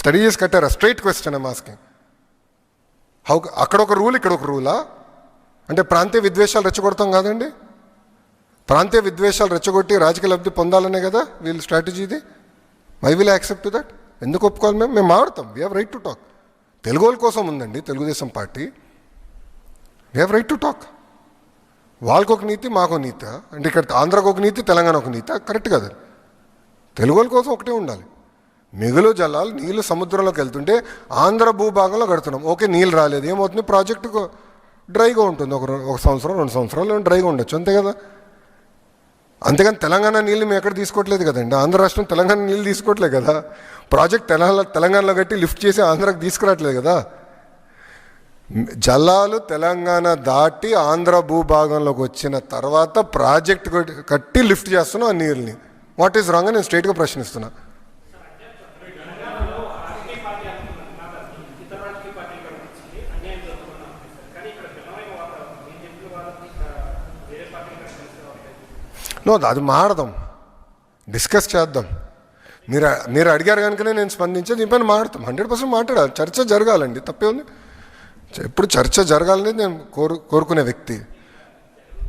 Study చేసి కట్టారా straight question I'm asking how అక్కడ ఒక రూల్ ఇక్కడ ఒక రూలా అంటే ప్రాంతీయ విద్వేషాలు రెచ్చగొడతాం కాదండి? ప్రాంతీయ విద్వేషాలు రెచ్చగొట్టి రాజకీయ లబ్ధి పొందాలనే కదా వీళ్ళ స్ట్రాటజీ ఇది? మై విల్ యాక్సెప్ట్ దట్ ఎందుకు ఒప్పుకోవాలి మేము? మేము మాడతాం we have right to talk Telugu వాళ్ళ కోసం ఉందండి Telugu Desam party. We have right to talk వాళ్ళకు ఒక నీతి మాకు నీత. అంటే ఇక్కడ ఆంధ్రాకు ఒక నీతి తెలంగాణ ఒక నీతి కరెక్ట్ కదా. తెలుగు వాళ్ళ కోసం ఒకటే ఉండాలి. మిగులు జలాలు నీళ్ళు సముద్రంలోకి వెళ్తుంటే ఆంధ్ర భూభాగంలో కడుతున్నాం. ఓకే నీళ్ళు రాలేదు. ఏమవుతుంది? ప్రాజెక్టు డ్రైగా ఉంటుంది. ఒక ఒక సంవత్సరం రెండు సంవత్సరాలు డ్రైగా ఉండొచ్చు. అంతే కదా? అంతేగాని తెలంగాణ నీళ్ళు మేము ఎక్కడ తీసుకోవట్లేదు కదండి. ఆంధ్ర రాష్ట్రం తెలంగాణ నీళ్ళు తీసుకోవట్లేదు కదా? ప్రాజెక్ట్ తెలంగాణ తెలంగాణలో కట్టి లిఫ్ట్ చేసి ఆంధ్రాకి తీసుకురావట్లేదు కదా? జలాలు తెలంగాణ దాటి ఆంధ్ర భూభాగంలోకి వచ్చిన తర్వాత ప్రాజెక్ట్ కట్టి- లిఫ్ట్ చేస్తున్నాం ఆ నీళ్ళని. వాట్ ఈస్ రాంగ్ అని నేను స్ట్రైట్గా ప్రశ్నిస్తున్నా. నో అది మాడదాం డిస్కస్ చేద్దాం. మీరు మీరు అడిగారు కనుకనే నేను స్పందించే దీనిపైన మాడతాం హండ్రెడ్ పర్సెంట్ మాట్లాడాలి. చర్చ జరగాలండి. తప్పే ఉంది. ఎప్పుడు చర్చ జరగాలనేది నేను కోరు కోరుకునే వ్యక్తి.